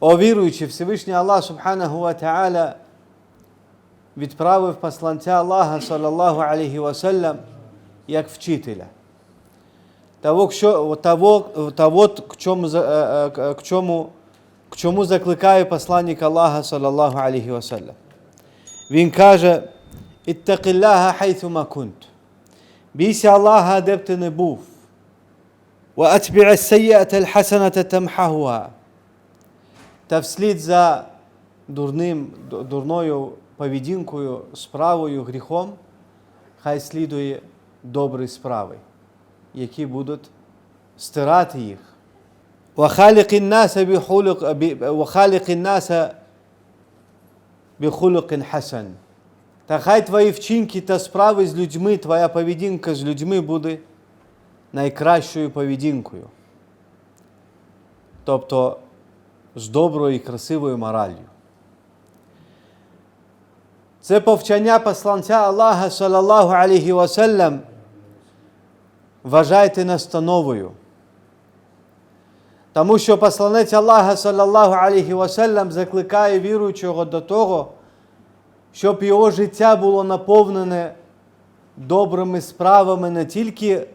О віруючи, Всевишній Аллах Субханаху Ва відправив посланця Аллаха, салаллаху алейхі васелям, як вчителя. Того, що, того, того к, чому, е, е, к, чому, к чому закликає посланник Аллаха, салаллаху алейхі васелям. Він каже, «Іттакілляха хайтума кунт». Бійся Аллаха, де б ти не був. وأتبع السيئة الحسنة تمحوها та вслід за дурним, ду- дурною поведінкою, справою, гріхом, хай слідує добрі справи, які будуть стирати їх. وخالق الناس بخلق ب- وخالق الناس بخلق حسن. Та хай твої вчинки та справи з людьми, твоя поведінка з людьми буде найкращою поведінкою. Тобто з доброю і красивою мораллю. Це повчання посланця Аллаха, салаллаху алейхі ваsallam, вважайте настановою. Тому що посланець Аллаха, салаллаху алейхі ваsallam, закликає віруючого до того, щоб його життя було наповнене добрими справами не тільки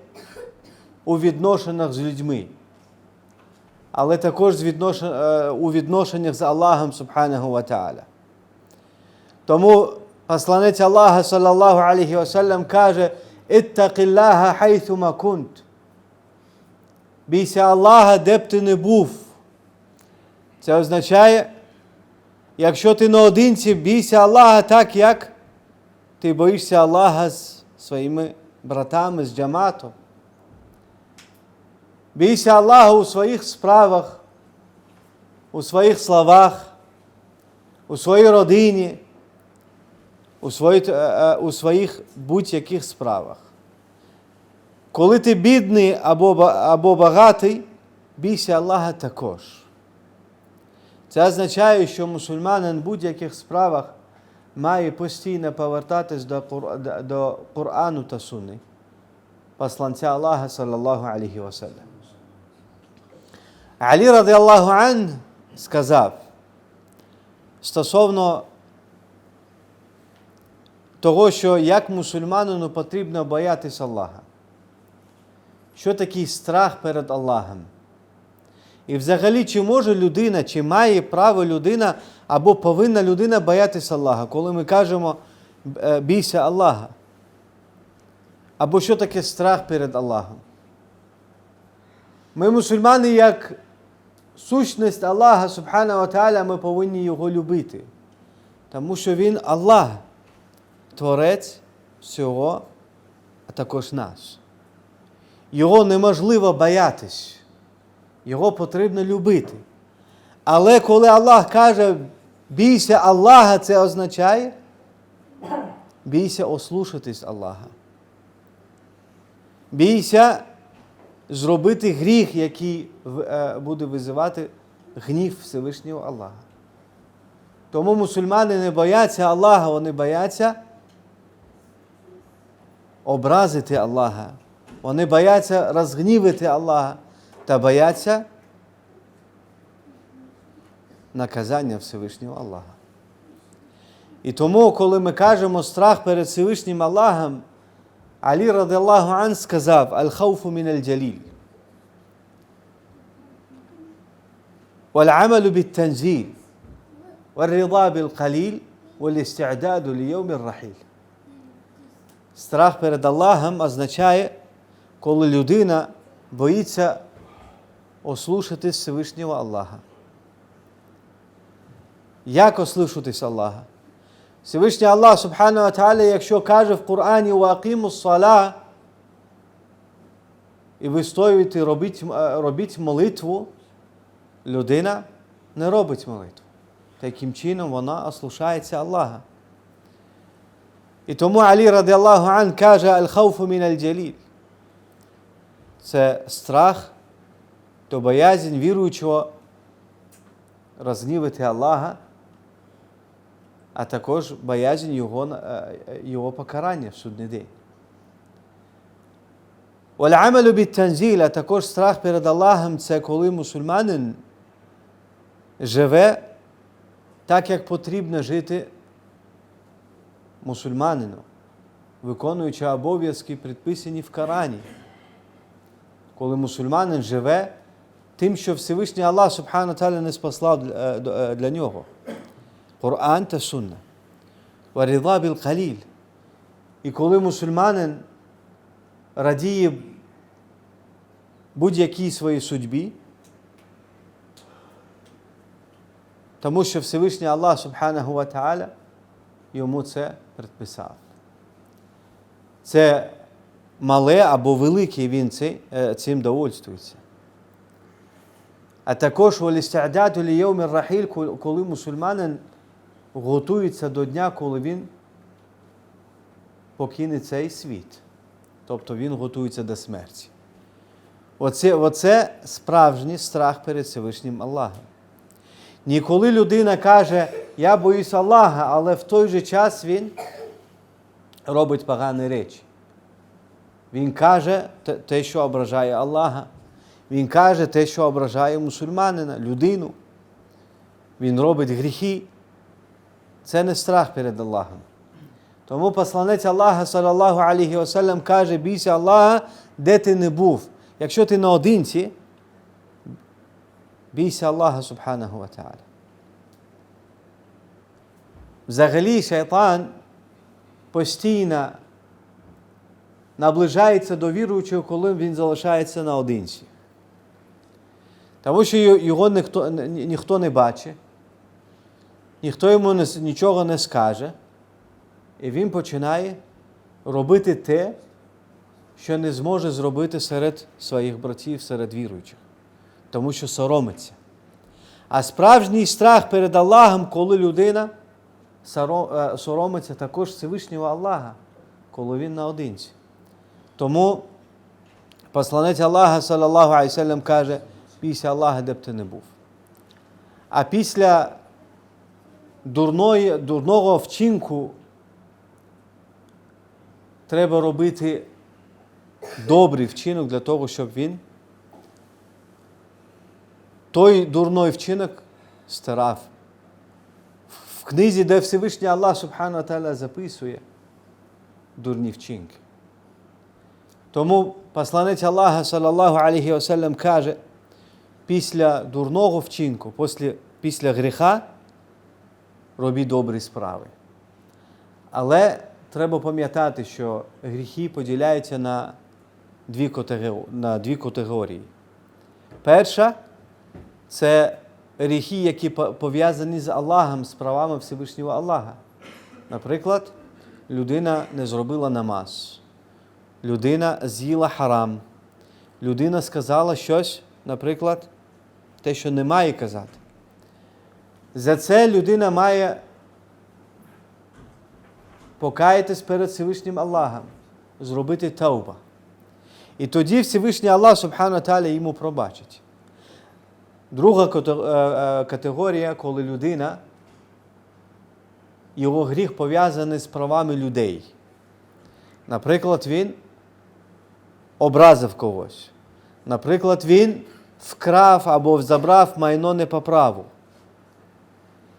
у відношеннях з людьми, але також е, у відношеннях з Аллахом Субханаху ва. Тому посланець Аллаха, салаллаху алейхі ваsallam, каже, «Іттақілляха хайθума кунт». Бійся Аллаха, де б ти не був. Це означає, якщо ти наодинці, бійся Аллаха так, як ти боїшся Аллаха з своїми братами, з джаматом. Бійся Аллаха у своїх справах, у своїх словах, у своїй родині, у, свої, е, е, у своїх будь-яких справах. Коли ти бідний або, або багатий, бійся Аллаха також. Це означає, що мусульманин в будь-яких справах має постійно повертатись до, до- Корану та Сунни, посланця Аллаха, салаллаху алейхі ваsallam. Алі радиаллаху ан сказав стосовно того, що як мусульманину потрібно боятися Аллаха. Що такий страх перед Аллахом? І взагалі, чи може людина, чи має право людина або повинна людина боятися Аллаха, коли ми кажемо е, бійся Аллаха? Або що таке страх перед Аллахом? Ми мусульмани, як сущність Аллаха Субхану ва Та'аля, ми повинні його любити. Тому що Він Аллах, Творець всього, а також нас. Його неможливо боятись, його потрібно любити. Але коли Аллах каже, бійся Аллаха, це означає, бійся ослушатись Аллаха. Бійся зробити гріх, який е, буде визивати гнів Всевишнього Аллаха. Тому мусульмани не бояться Аллаха, вони бояться образити Аллаха. Вони бояться розгнівити Аллаха та бояться наказання Всевишнього Аллаха. І тому, коли ми кажемо страх перед Всевишнім Аллахом, Алі радилlahu ан сказав Аль-хауфу мін аль-джаліль. والعمل بالتنزيل والرضا بالقليل والاستعداد ليوم الرحيل. Страх перед Аллахом означає, коли людина боїться ослушатись Всевишнього Аллаха. Як ослушатись Аллаха? Всевишній Аллах Субхану Ва Та'аля, якщо каже в Корані «Уақіму сала» і ви стоїте, робіть, е, робіть молитву, людина не робить молитву. Таким чином вона ослушається Аллаха. І тому Алі радіаллаху ан каже «Аль-хауфу мін аль-джаліль». Це страх, то боязнь віруючого розгнівити Аллаха, а також боязнь його, е, його покарання в судний день. А також страх перед Аллахом, це коли мусульманин живе так, як потрібно жити мусульманину, виконуючи обов'язки, предписані в Корані. Коли мусульманин живе тим, що Всевишній Аллах Субхану Таля не спаслав е, е, для нього. Коран та Сунна. Варіда біл каліль. І коли мусульманин радіє будь-якій своїй судьбі, тому що Всевишній Аллах Субханаху Ва Та'аля йому це предписав. Це мале або велике він е, цим довольствується. А також волістядяту лійовмір рахіль, коли- коли мусульманин готується до дня, коли він покине цей світ. Тобто він готується до смерті. Оце, оце справжній страх перед Всевишнім Аллахом. Ніколи людина каже, я боюсь Аллаха, але в той же час він робить погані речі. Він каже те- що ображає Аллаха. Він каже те, що ображає мусульманина, людину. Він робить гріхи. Це не страх перед Аллахом. Тому посланець Аллаха, салаллаху алейхи ваsallam, каже, бійся Аллаха, де ти не був. Якщо ти наодинці, бійся Аллаха Субханаху ва. Взагалі, шайтан постійно наближається до віруючого, коли він залишається наодинці. Тому що його ніхто, ніхто не бачить, ніхто йому нічого не скаже, і він починає робити те, що не зможе зробити серед своїх братів, серед віруючих, тому що соромиться. А справжній страх перед Аллахом, коли людина е, соромиться також Всевишнього Аллаха, коли він наодинці. Тому посланець Аллаха, салаллаху алейсалям, каже, бійся Аллаха, де б ти не був. А після дурної, дурного вчинку треба робити добрий вчинок для того, щоб він той дурний вчинок старав. В книзі, де Всевишній Аллах Субхану Таля записує дурні вчинки. Тому посланець Аллаха, салаллаху алейхи ваsallam, каже, після дурного вчинку, після, після гріха робіть добрі справи. Але треба пам'ятати, що гріхи поділяються на дві категорії. На дві категорії. Перша це гріхи, які пов'язані з Аллахом, з правами Всевишнього Аллаха. Наприклад, людина не зробила намаз, людина з'їла харам, людина сказала щось, наприклад, те, що не має казати. За це людина має покаятись перед Всевишнім Аллахом, зробити тауба. І тоді Всевишній Аллах Субхану Таля йому пробачить. Друга е, е, категорія, коли людина, його гріх пов'язаний з правами людей. Наприклад, він образив когось. Наприклад, він вкрав або забрав майно не по праву.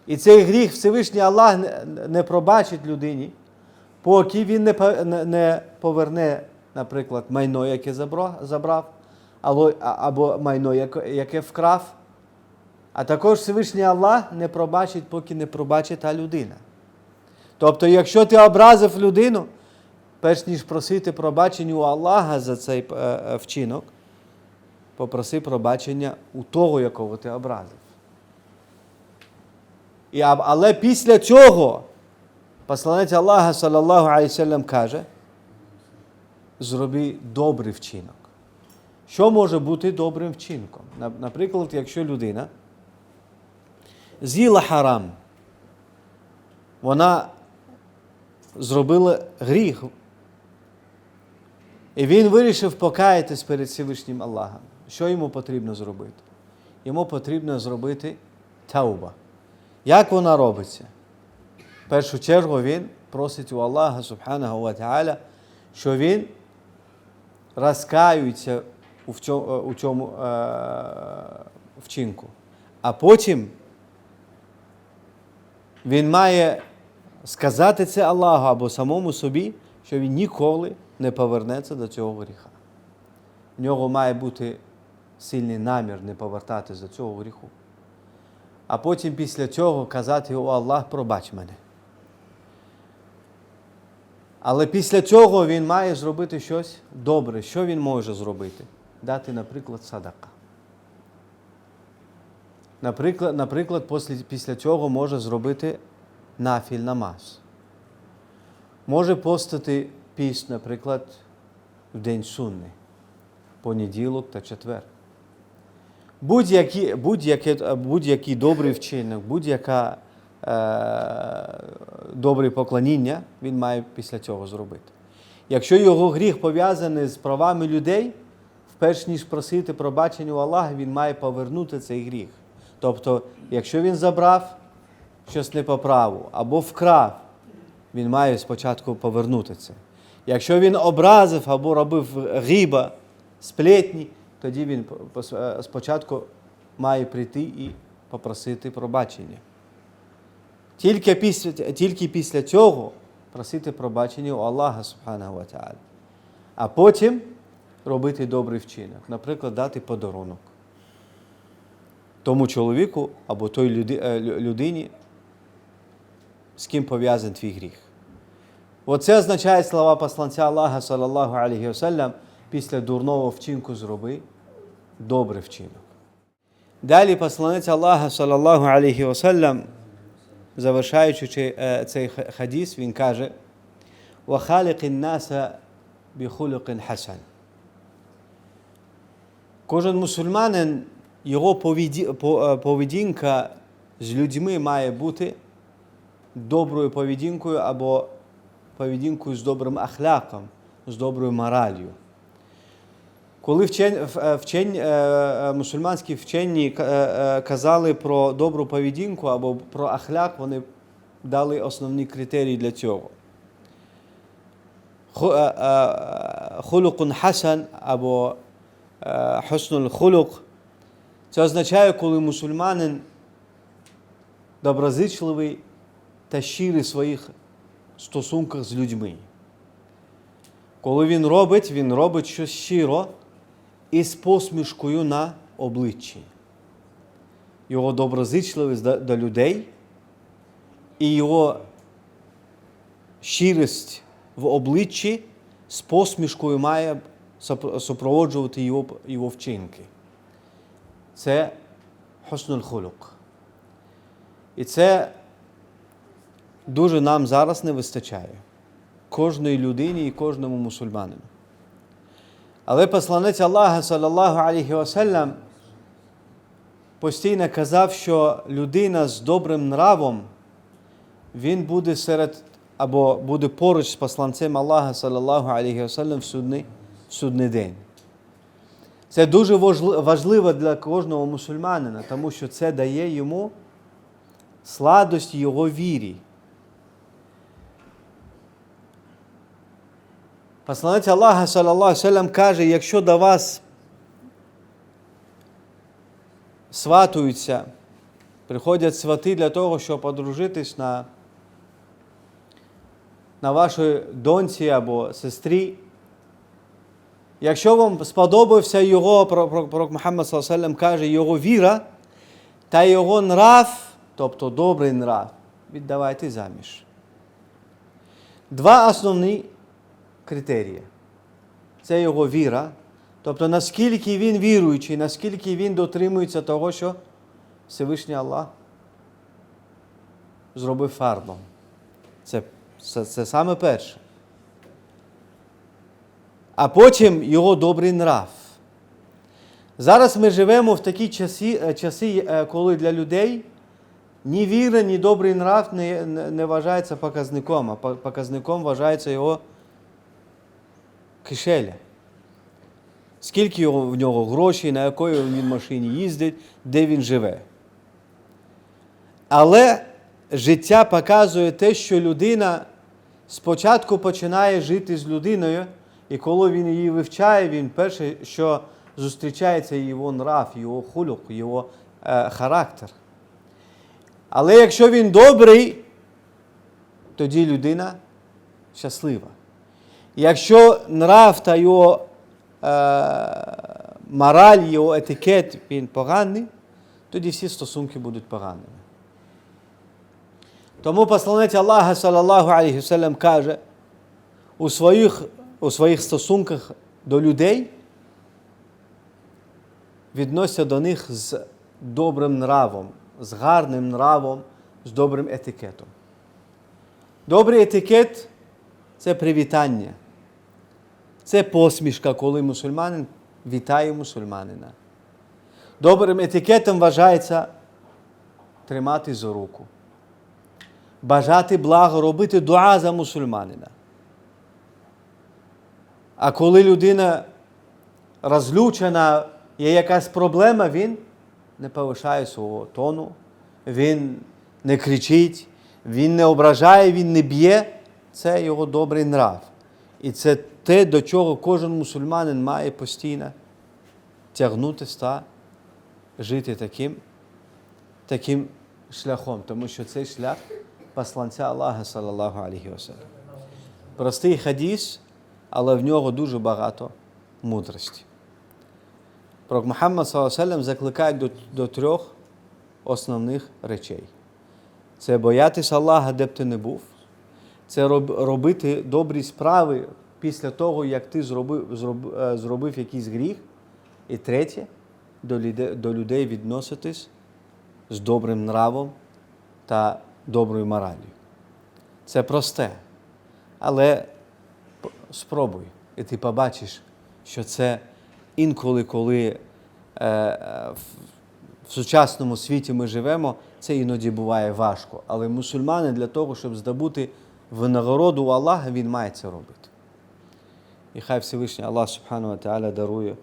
І цей гріх Всевишній Аллах не- пробачить людині, поки він не по- не- не поверне, наприклад, майно, яке забрав, або, майно, яке- яке вкрав. А також Всевишній Аллах не пробачить, поки не пробачить та людина. Тобто, якщо ти образив людину, перш ніж просити пробачення у Аллаха за цей е, е, вчинок, попроси пробачення у того, якого ти образив. І, але після цього посланець Аллаха, салаллаху алейсалям, каже, зроби добрий вчинок. Що може бути добрим вчинком? Наприклад, якщо людина з'їла харам, вона зробила гріх, і він вирішив покаятись перед Всевишнім Аллахом. Що йому потрібно зробити? Йому потрібно зробити тауба. Як вона робиться? В першу чергу він просить у Аллаха Субханаhu Ва що він розкаюється у цьому, у цьому е, вчинку. А потім він має сказати це Аллаху або самому собі, що він ніколи не повернеться до цього гріха. В нього має бути сильний намір не повертатися до цього гріху. А потім після цього казати, о Аллах, пробач мене. Але після цього він має зробити щось добре. Що він може зробити? Дати, наприклад, садака. Наприклад, наприклад після, після цього може зробити нафіль намаз. Може постати піст, наприклад, в день сунни, понеділок та четвер. Будь-який будь будь добрий вчинок, будь-яке добре поклоніння він має після цього зробити. Якщо його гріх пов'язаний з правами людей, перш ніж просити пробачення у Аллаха, він має повернути цей гріх. Тобто, якщо він забрав щось не по праву або вкрав, він має спочатку повернути це. Якщо він образив або робив гіба, сплетні, тоді він спочатку має прийти і попросити пробачення. Тільки після тільки після цього просити пробачення у Аллаха Субханаху Ва. А потім робити добрий вчинок, наприклад, дати подарунок тому чоловіку або той людині, з ким пов'язаний твій гріх. Оце означає слова посланця Аллаха, салаллаху алейхи вассалям, після дурного вчинку зроби добрий вчинок. Далі посланець Аллаха, салаллаху алейхі васалям, завершаючи е, цей хадіс, він каже: наса бихулукин хасан. Кожен мусульманин, його е, поведінка з людьми має бути доброю поведінкою або поведінкою з добрим ахляком, з доброю моралью. Коли вчень, вчень, мусульманські вчені казали про добру поведінку або про ахляк, вони дали основні критерії для цього. Хулукун хасан або хуснул хулук. Це означає, коли мусульманин доброзичливий та щирий в своїх стосунках з людьми. Коли він робить, він робить щось щиро і з посмішкою на обличчі. Його доброзичливість до людей і його щирість в обличчі з посмішкою має супроводжувати його, його вчинки. Це хулук. І це дуже нам зараз не вистачає. Кожної людині і кожному мусульманину. Але посланець Аллаха, салаллаху алейхи вассалям, постійно казав, що людина з добрим нравом, він буде серед або буде поруч з посланцем Аллаха, салаллаху алейхи вассалям, в судний, в судний день. Це дуже важливо для кожного мусульманина, тому що це дає йому сладость його вірі. Посланець Аллаха, салям, каже, якщо до вас сватуються, приходять свати для того, щоб одружитись на на вашій доньці або сестрі, Якщо вам сподобався його, пророк Мухаммад Салам каже, його віра та його нрав, тобто добрий нрав, віддавайте заміж. Два основні критерії. Це його віра, тобто наскільки він віруючий, наскільки він дотримується того, що Всевишній Аллах зробив фардом. Це, це, це саме перше а потім його добрий нрав. Зараз ми живемо в такі часи, е, часи е, коли для людей ні віра, ні добрий нрав не, не вважається показником, а показником вважається його кишеля. Скільки в нього грошей, на якої він машині їздить, де він живе. Але життя показує те, що людина спочатку починає жити з людиною. І коли він її вивчає, він перше, що зустрічається його нрав, його хулюк, його е, характер. Але якщо він добрий, тоді людина щаслива. Якщо нрав та його е, мораль, його етикет він поганий, тоді всі стосунки будуть поганими. Тому посланець Аллаха, салаллаху алейхи каже, у своїх, у своїх стосунках до людей відносяться до них з добрим нравом, з гарним нравом, з добрим етикетом. Добрий етикет це привітання. Це посмішка, коли мусульманин вітає мусульманина. Добрим етикетом вважається тримати за руку, бажати благо, робити дуа за мусульманина. А коли людина розлючена, є якась проблема, він не повишає свого тону, він не кричить, він не ображає, він не б'є. Це його добрий нрав. І це те, до чого кожен мусульманин має постійно тягнутися та жити таким, таким шляхом, тому що цей шлях посланця Аллаха, салаллаху алейхи вассалям. Простий хадіс, але в нього дуже багато мудрості. Пророк Мухаммад саллаллаху закликає до, до трьох основних речей: це боятися Аллаха, де б ти не був, це робити добрі справи після того, як ти зробив, зробив, е, зробив якийсь гріх. І третє, до людей, до людей відноситись з добрим нравом та доброю моралью. Це просте. Але спробуй, і ти побачиш, що це інколи, коли е, в сучасному світі ми живемо, це іноді буває важко. Але мусульмани для того, щоб здобути винагороду Аллаха, він має це робити. І хай Всевишній Аллах Субхану Ва Та'аля дарує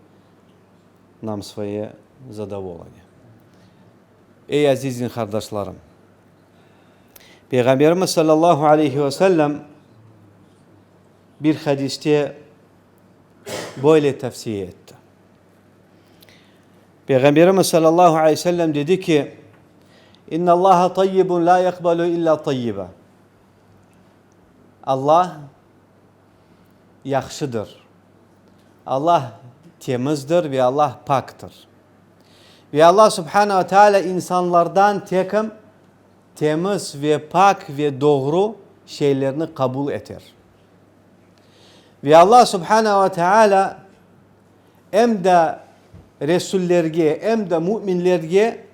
нам своє задоволення. Ey azizin kardeşlerim. Peygamberimiz sallallahu aleyhi ve sellem bir hadiste böyle tavsiye etti. Peygamberimiz sallallahu aleyhi ve sellem dedi ki İnna Allaha tayyibun la yakbalu illa tayyiba. Allah yaxşıdır. Allah temizdir ve Allah paktır. Ve Allah subhanahu teala insanlardan tekim temiz ve pak ve doğru şeylerini kabul eder. Ve Allah subhanahu teala hem de Resullerge hem de müminlerge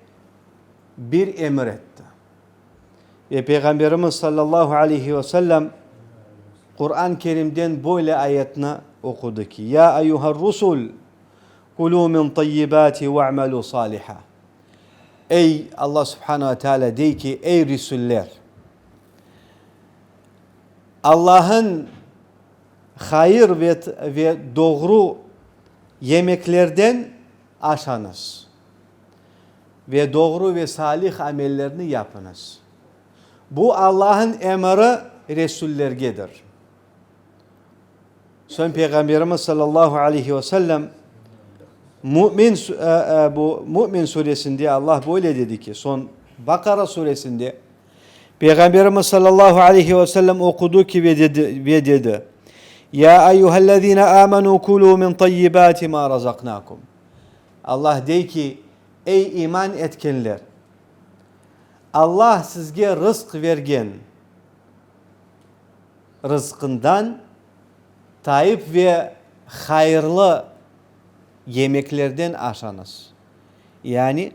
bir emir etti. Ve Peygamberimiz sallallahu aleyhi ve sellem Kur'an-ı Kerim'den böyle ayetini okudu ki Ya eyyuhar rusul kulu min tayyibati ve'melu saliha Ey Allah subhanahu ve teala dey ki ey Resuller Allah'ın hayır ve, ve doğru yemeklerden aşanız ve doğru ve salih amellerini yapınız. Bu Allah'ın emri Resullergedir. Son Peygamberimiz sallallahu aleyhi ve sellem Mümin bu Mümin suresinde Allah böyle dedi ki son Bakara suresinde Peygamberimiz sallallahu aleyhi ve sellem okudu ki ve dedi, ve dedi Ya eyyühellezine amenu kulu min tayyibati ma razaknakum. Allah dey ki ey iman etkenler Allah sizge rızk vergen rızkından tayyip ve hayırlı yemeklerden aşanız. Yani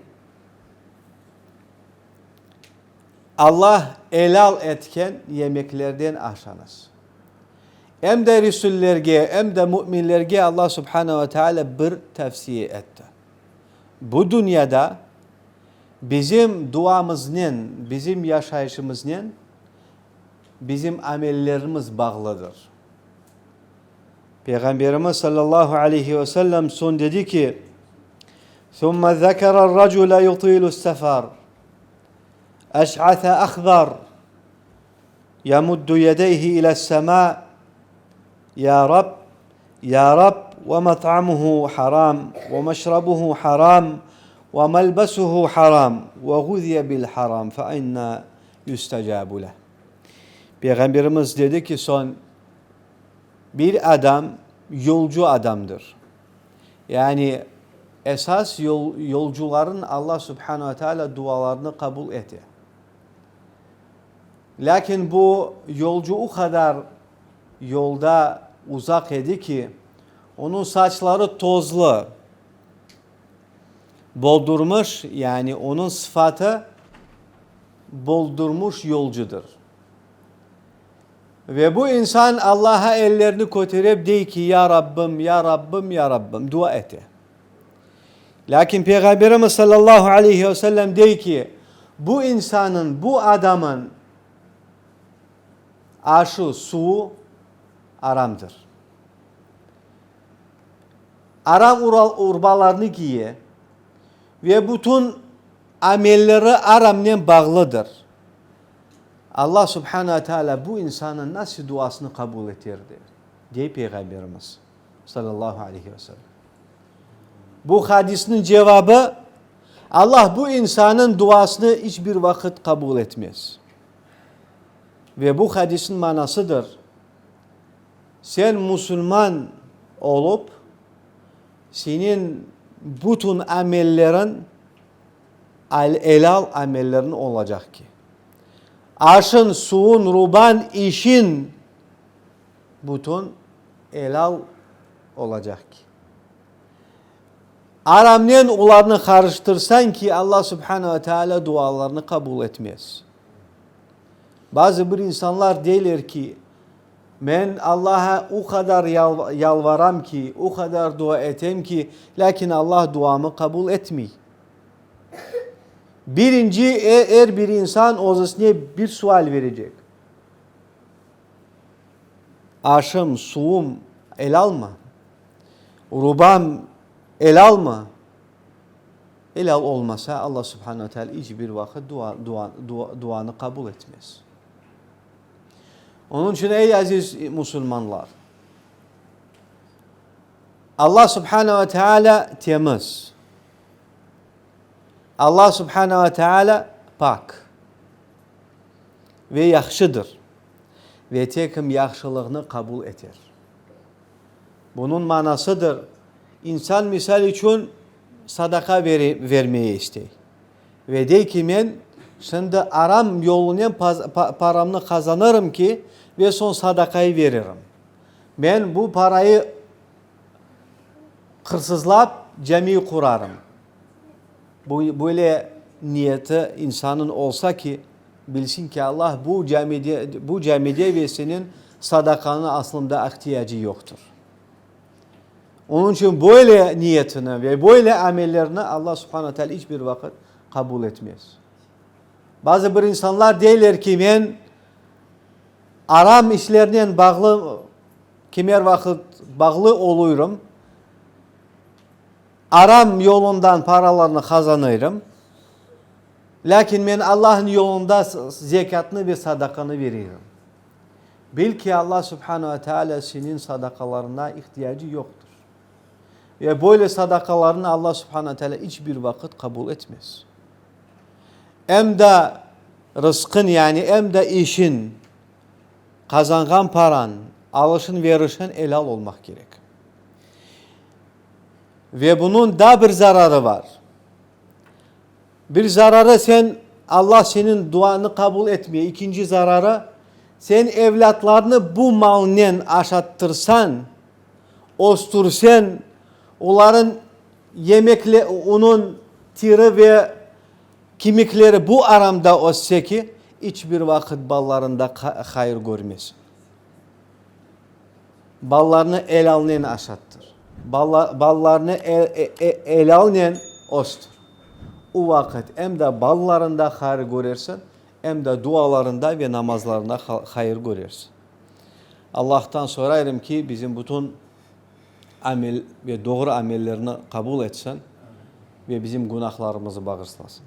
Allah elal etken yemeklerden aşanız. Hem de Resullerge hem de müminlerge Allah Subhanahu ve Teala bir tavsiye etti. Bu dünyada bizim duamızın, bizim yaşayışımızın bizim amellerimiz bağlıdır. Peygamberimiz sallallahu aleyhi ve sellem son dedi ki ثُمَّ ذَكَرَ الرَّجُلَ يُطِيلُ السَّفَرِ أشعث أخضر يمد يديه إلى السماء يا رب يا رب ومطعمه حرام ومشربه حرام وملبسه حرام وغذي بالحرام فأنا يستجاب له Peygamberimiz dedi ki son bir adam yolcu adamdır. Yani esas yol, yolcuların Allah Subhanahu ve Teala dualarını kabul etti. Lakin bu yolcu o kadar yolda uzak idi ki onun saçları tozlu, boldurmuş yani onun sıfatı boldurmuş yolcudur. Ve bu insan Allah'a ellerini götürüp dey ki ya Rabbim, ya Rabbim, ya Rabbim dua etti. Lakin Peygamberimiz sallallahu aleyhi ve sellem dey ki bu insanın, bu adamın aşı, su aramdır. Aram urbalarını giye ve bütün amelleri aramla bağlıdır. Allah subhanahu wa ta'ala bu insanın nasıl duasını kabul etirdi? diye Peygamberimiz sallallahu aleyhi ve sellem. Bu hadisinin cevabı Allah bu insanın duasını hiçbir vakit kabul etmez. Ve bu hadisin manasıdır. Sen Müslüman olup senin bütün amellerin el- elal amellerin olacak ki. Aşın, suyun, ruban, işin bütün elal olacak ki. Aramnen onlarını karıştırsan ki Allah subhanehu ve teala dualarını kabul etmez. Bazı bir insanlar derler ki ben Allah'a o kadar yal- yalvaram ki, o kadar dua etem ki lakin Allah duamı kabul etmiyor. Birinci e- eğer bir insan ozasına bir sual verecek. Aşım, suum el alma. Rubam el alma. El al olmasa Allah subhanahu teala hiçbir vakit dua, dua, dua, duanı kabul etmez. Onun için ey aziz Müslümanlar. Allah subhanahu teala temiz. Allah subhanahu ve teala pak. Ve yaxşıdır. Ve tekim yaxşılığını kabul eter. Bunun manasıdır. İnsan misal için sadaka veri, vermeye istey. Ve dey ki ben şimdi aram yolundan paramını kazanırım ki ve son sadakayı veririm. Ben bu parayı hırsızlap cemi kurarım. Bu böyle niyeti insanın olsa ki bilsin ki Allah bu camide bu camide ve senin sadakanın aslında ihtiyacı yoktur. Onun için böyle niyetini ve böyle amellerini Allah subhanahu teala hiçbir vakit kabul etmez. Bazı bir insanlar derler ki ben aram işlerine bağlı kimer vakit bağlı oluyorum. Aram yolundan paralarını kazanırım. Lakin ben Allah'ın yolunda zekatını ve sadakanı veririm. Bil ki Allah subhanahu ve teala senin sadakalarına ihtiyacı yoktur. Ve böyle sadakalarını Allah subhanahu ve teala hiçbir vakit kabul etmez. Hem de rızkın yani hem de işin, kazangan paran, alışın verişin elal olmak gerek. Ve bunun da bir zararı var. Bir zararı sen Allah senin duanı kabul etmiyor. İkinci zararı sen evlatlarını bu malnen aşattırsan, ostursan, onların yemekle onun tiri ve kemikleri bu aramda olsa ki hiçbir vakit ballarında hayır görmesin. Ballarını el alnen aşattır. Balla, ballarını el, e- e- el alnen ostur. O vakit hem de ballarında hayır görersin hem de dualarında ve namazlarında ha- hayır görersin. Allah'tan sorarım ki bizim bütün amel ve doğru amellerini kabul etsin ve bizim günahlarımızı bağışlasın.